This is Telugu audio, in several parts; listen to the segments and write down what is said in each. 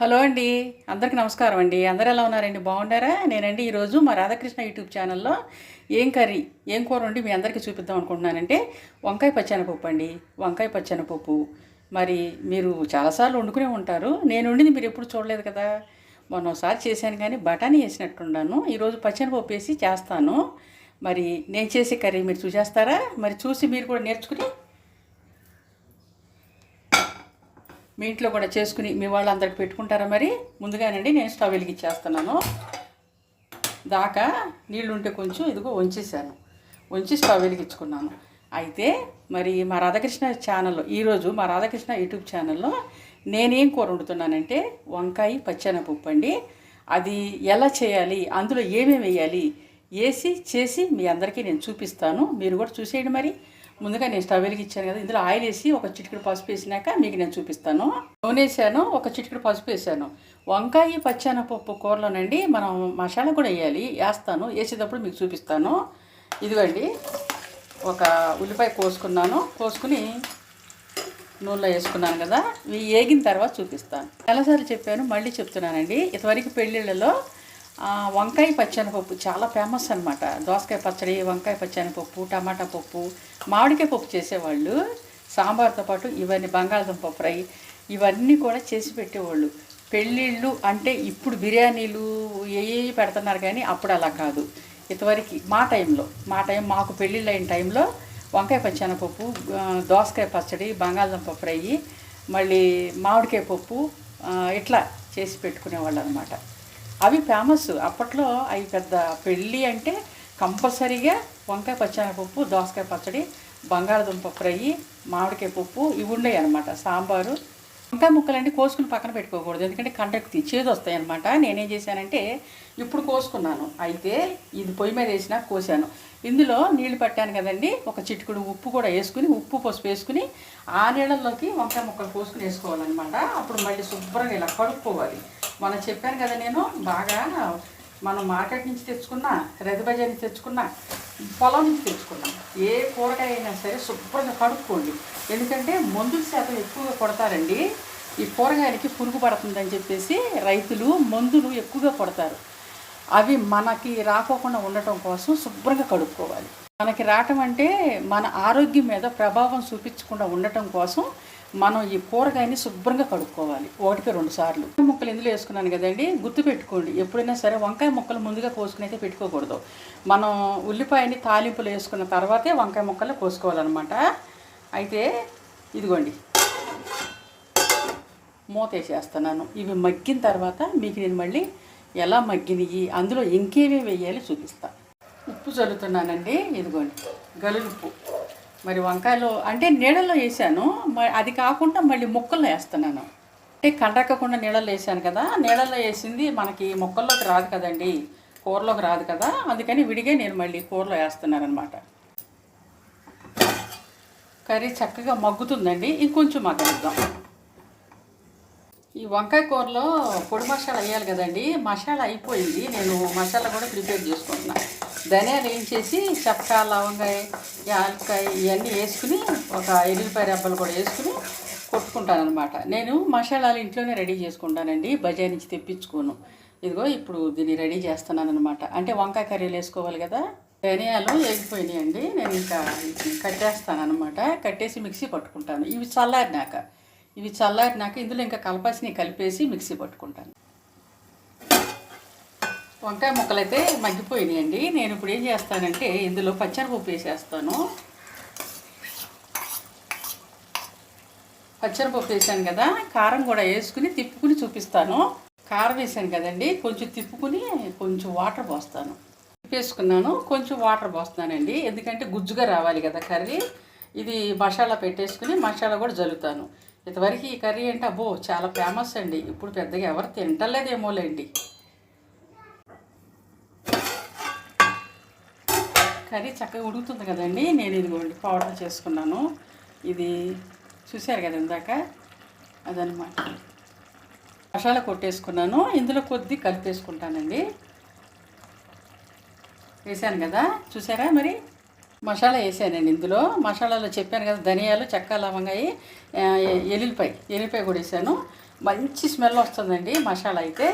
హలో అండి అందరికీ నమస్కారం అండి. అందరు ఎలా ఉన్నారండి? బాగున్నారా నేనండి ఈరోజు మా రాధాకృష్ణ యూట్యూబ్ ఛానల్లో ఏం కర్రీ ఏం కూర ఉండి మీ అందరికీ చూపిద్దాం అనుకుంటున్నానంటే వంకాయ పచ్చెనపప్పు అండి. వంకాయ పచ్చెనపప్పు మరి మీరు చాలాసార్లు వండుకునే ఉంటారు. నేను వండింది మీరు ఎప్పుడు చూడలేదు కదా? మొన్న ఒకసారి చేశాను కానీ బఠానీ వేసినట్టున్నాను. ఈరోజు పచ్చెనపప్పు వేసి చేస్తాను. మరి నేను చేసే కర్రీ మీరు చూసేస్తారా? మరి చూసి మీరు కూడా నేర్చుకుని మీ ఇంట్లో కూడా చేసుకుని మీ వాళ్ళందరికి పెట్టుకుంటారా మరి? ముందుగానండి నేను స్టవ్ వెలిగించేస్తున్నాను. దాకా నీళ్ళు ఉంటే కొంచెం ఇదిగో వంచేసాను వంచి స్టవ్ వెలిగించుకున్నాను. అయితే మరి మా రాధాకృష్ణ ఛానల్లో ఈరోజు మా రాధాకృష్ణ యూట్యూబ్ ఛానల్లో నేనేం కూర వండుతున్నానంటే వంకాయ పచ్చెనపప్పు అండి. అది ఎలా చేయాలి అందులో ఏమేమి వేయాలి వేసి చేసి మీ అందరికీ నేను చూపిస్తాను. మీరు కూడా చూసేయండి మరి. ముందుగా నేను స్టవ్ వెలిగించాను కదా ఇందులో ఆయిల్ వేసి ఒక చిటికెడు పసుపు వేసినాక మీకు నేను చూపిస్తాను. నూనె వేసాను ఒక చిటికెడు పసుపు వేసాను. వంకాయ పచ్చెనపప్పు కూరలోనండి మనం మసాలా కూడా వేయాలి వేస్తాను. వేసేటప్పుడు మీకు చూపిస్తాను. ఇదిగోండి ఒక ఉల్లిపాయ కోసుకున్నాను. కోసుకుని నూనెలో వేసుకున్నాను కదా ఇవి వేగిన తర్వాత చూపిస్తాను. చాలాసార్లు చెప్పాను మళ్ళీ చెప్తున్నానండి. ఇంతవరకు పెళ్ళిళ్ళలో వంకాయ పచ్చనిపప్పు చాలా ఫేమస్ అనమాట దోసకాయ పచ్చడి వంకాయ పచ్చనిపప్పు టమాటా పప్పు మామిడికాయ పప్పు చేసేవాళ్ళు. సాంబార్తో పాటు ఇవన్నీ బంగాళదుంప ఫ్రై ఇవన్నీ కూడా చేసి పెట్టేవాళ్ళు. పెళ్ళిళ్ళు అంటే ఇప్పుడు బిర్యానీలు ఏ పెడుతున్నారు కానీ అప్పుడు అలా కాదు. ఇంతవరకు మా టైంలో మా టైం మాకు పెళ్ళిళ్ళు అయిన టైంలో వంకాయ పచ్చనిపప్పు దోసకాయ పచ్చడి బంగాళదుంప ఫ్రై మళ్ళీ మామిడికాయ పప్పు ఇట్లా చేసి పెట్టుకునేవాళ్ళు అనమాట అవి ఫేమస్ అప్పట్లో అవి పెద్ద పెళ్ళి అంటే కంపల్సరీగా వంకాయ పచ్చెనపప్పు దోసకాయ పచ్చడి బంగాళదుంప ఫ్రై మామిడికాయ పప్పు ఇవి ఉండేవి అనమాట సాంబారు వంకాయ ముక్కలంటే కోసుకుని పక్కన పెట్టుకోకూడదు. ఎందుకంటే కండక్కి చేదు వస్తాయి అనమాట నేనేం చేశానంటే ఇప్పుడు కోసుకున్నాను. అయితే ఇది పొయ్యి మీద వేసినా కోసాను. ఇందులో నీళ్ళు పట్టాను కదండి. ఒక చిటికుడు ఉప్పు కూడా వేసుకుని ఉప్పు పసుపు వేసుకుని ఆ నీళ్ళల్లోకి వంకాయ ముక్కలు కోసుకుని వేసుకోవాలన్నమాట. అప్పుడు మళ్ళీ శుభ్రంగా ఇలా కడుక్కోవాలి. మనం చెప్పాను కదా నేను బాగా మనం మార్కెట్ నుంచి తెచ్చుకున్నా రెద బజార్ నుంచి తెచ్చుకున్నా పొలం నుంచి తెచ్చుకున్నాం. ఏ కూరగాయ అయినా సరే శుభ్రంగా కడుక్కోండి. ఎందుకంటే మందుల శాతం ఎక్కువగా కొడతారండి. ఈ కూరగాయలకి పురుగు పడుతుందని చెప్పేసి రైతులు మందులు ఎక్కువగా కొడతారు. అవి మనకి రాకోకుండా ఉండటం కోసం శుభ్రంగా కడుక్కోవాలి. మనకి రావటం అంటే మన ఆరోగ్యం మీద ప్రభావం చూపించకుండా ఉండటం కోసం మనం ఈ కూరగాయని శుభ్రంగా కడుక్కోవాలి. ఒకటికి రెండు సార్లు. వంకాయ ముక్కలు ఎందులో వేసుకున్నాను కదండి గుర్తు పెట్టుకోండి ఎప్పుడైనా సరే వంకాయ ముక్కలు ముందుగా కోసుకుని అయితే పెట్టుకోకూడదు. మనం ఉల్లిపాయని తాలింపులు వేసుకున్న తర్వాతే వంకాయ ముక్కలు కోసుకోవాలన్నమాట. అయితే ఇదిగోండి. మూత వేసేస్తున్నాను. ఇవి మగ్గిన తర్వాత మీకు నేను మళ్ళీ ఎలా మగ్గినవి అందులో ఇంకేమేమి వేయాలి చూపిస్తాను ఉప్పు చల్లుతున్నానండి ఇదిగోండి. గలులుప్పు. మరి వంకాయలో అంటే నీడలో వేసాను అది కాకుండా మళ్ళీ ముక్కల్లో వేస్తున్నాను. అంటే కండక్కకుండా నీళ్ళలో వేసాను కదా నీళ్ళలో వేసింది మనకి ముక్కల్లోకి రాదు కదండి కూరలోకి రాదు కదా అందుకని విడిగా నేను మళ్ళీ కూరలో వేస్తున్నాను అనమాట కర్రీ చక్కగా మగ్గుతుందండి ఇంకొంచెం మగ్గనిద్దాం. ఈ వంకాయ కూరలో పొడి మసాలా వేయాలి కదండి మసాలా అయిపోయింది నేను మసాలా కూడా ప్రిపేర్ చేసుకుంటున్నాను. ధనియాలు వేయించేసి చెక్క లవంగాయ యాలకాయ ఇవన్నీ వేసుకుని ఒక ఎల్లుల్లిపాయ రెబ్బలు కూడా వేసుకుని కొట్టుకుంటాను అనమాట నేను మసాలాలు ఇంట్లోనే రెడీ చేసుకుంటానండి బజార్ నుంచి తెప్పించుకోను. ఇదిగో ఇప్పుడు దీన్ని రెడీ చేస్తున్నాను అనమాట అంటే వంకాయ కర్రీలు వేసుకోవాలి కదా ధనియాలు వేగిపోయినాయండి. నేను ఇంకా కట్టేస్తాను అనమాట కట్టేసి మిక్సీ పట్టుకుంటాను. ఇవి చల్లారినాక ఇవి చల్లారినాక ఇందులో ఇంకా కలపాసిని కలిపేసి మిక్సీ పట్టుకుంటాను. వంకాయ ముక్కలు అయితే మగ్గిపోయినాయండి. నేను ఇప్పుడు ఏం చేస్తానంటే ఇందులో పచ్చనిపప్పు వేసేస్తాను. పచ్చనిపప్పు వేసాను కదా కారం కూడా వేసుకుని తిప్పుకుని చూపిస్తాను. కారం వేసాను కదండి కొంచెం తిప్పుకుని కొంచెం వాటర్ పోస్తాను. తిప్పేసుకున్నాను కొంచెం వాటర్ పోస్తున్నానండి. ఎందుకంటే గుజ్జుగా రావాలి కదా కర్రీ. ఇది మసాలా పెట్టేసుకుని మసాలా కూడా జల్లుతాను. ఇంతవరకు ఈ కర్రీ అంటే అబ్బో చాలా ఫేమస్ అండి. ఇప్పుడు పెద్దగా ఎవరు తింటలేదేమోలేండి. కర్రీ చక్కగా ఉడుకుతుంది కదండి. నేను ఇదిగోండి పౌడర్ చేసుకున్నాను. ఇది చూశారు కదా ఇందాక? అదనమాట మసాలా కొట్టేసుకున్నాను. ఇందులో కొద్ది కలిపేసుకుంటానండి. వేసాను కదా? చూసారా మరి? మసాలా వేసానండి ఇందులో. మసాలాలో చెప్పాను కదా ధనియాలు చెక్క లవంగాయి ఆ, ఎల్లిపాయ కూడా వేసాను. మంచి స్మెల్ వస్తుందండి మసాలా అయితే.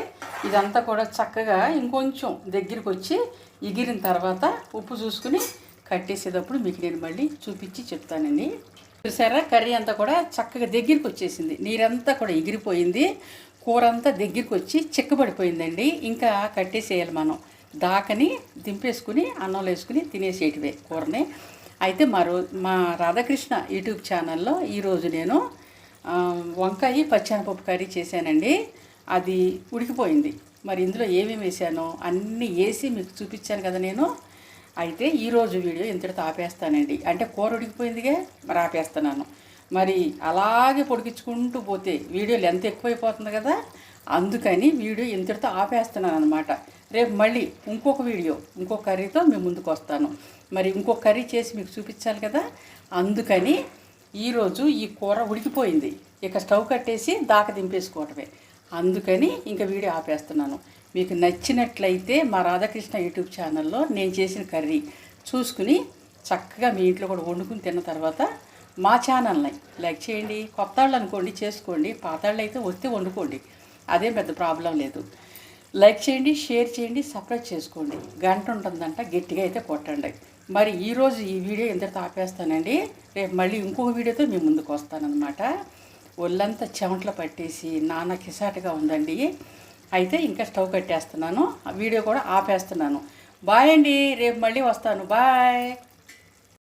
ఇదంతా కూడా చక్కగా ఇంకొంచెం దగ్గరికి వచ్చి ఎగిరిన తర్వాత ఉప్పు చూసుకుని కట్టేసేటప్పుడు మీకు నేను మళ్ళీ చూపించి చెప్తానండి. చూసారా? కర్రీ అంతా కూడా చక్కగా దగ్గరికి వచ్చేసింది. నీరంతా కూడా ఎగిరిపోయింది. కూర అంతా దగ్గరికి వచ్చి చిక్కబడిపోయిందండి. ఇంకా కట్టేసేయాలి మనం. దాకని దింపేసుకుని అన్నంలో వేసుకుని తినేసేటివే కూరని. అయితే మా రో మా రాధాకృష్ణ యూట్యూబ్ ఛానల్లో ఈరోజు నేను వంకాయ పచ్చనపప్పు కర్రీ చేశానండి. అది ఉడికిపోయింది. మరి ఇందులో ఏమేమి వేసానో అన్నీ వేసి మీకు చూపించాను కదా నేను. అయితే ఈరోజు వీడియో ఇంతటితో ఆపేస్తానండి అంటే కూర ఉడికిపోయిందిగా మరి ఆపేస్తున్నాను. మరి అలాగే పొడిగించుకుంటూ పోతే వీడియోలు ఎంత ఎక్కువైపోతుంది కదా అందుకని వీడియో ఇంతటితో ఆపేస్తున్నాను అనమాట రేపు మళ్ళీ ఇంకొక వీడియో ఇంకొక కర్రీతో మేము ముందుకు వస్తాను. మరి ఇంకొక కర్రీ చేసి మీకు చూపించాలి కదా? అందుకని ఈరోజు ఈ కూర ఉడికిపోయింది. ఇక స్టవ్ కట్టేసి దాక దింపేసుకోవటమే. అందుకని ఇంకా వీడియో ఆపేస్తున్నాను. మీకు నచ్చినట్లయితే మా రాధాకృష్ణ యూట్యూబ్ ఛానల్లో నేను చేసిన కర్రీ చూసుకుని చక్కగా మీ ఇంట్లో కూడా వండుకుని తిన్న తర్వాత మా ఛానల్ని లైక్ చేయండి కొత్త వాళ్ళు అనుకోండి చేసుకోండి పాతాళ్ళు అయితే వస్తే వండుకోండి. అదేం పెద్ద ప్రాబ్లం లేదు. లైక్ చేయండి షేర్ చేయండి సబ్స్క్రైబ్ చేసుకోండి. గంట ఉంటుందంట గట్టిగా అయితే కొట్టండి. మరి ఈరోజు ఈ వీడియో ఇంతటితో ఆపేస్తానండి. రేపు మళ్ళీ ఇంకొక వీడియోతో మీ ముందుకు వస్తానన్నమాట. ఒళ్ళంతా చెమట్లు పట్టేసి నాన్న కిసాటుగా ఉందండి. అయితే ఇంకా స్టవ్ కట్టేస్తున్నాను. ఆ వీడియో కూడా ఆపేస్తున్నాను. బాయ్ అండి. రేపు మళ్ళీ వస్తాను. బాయ్.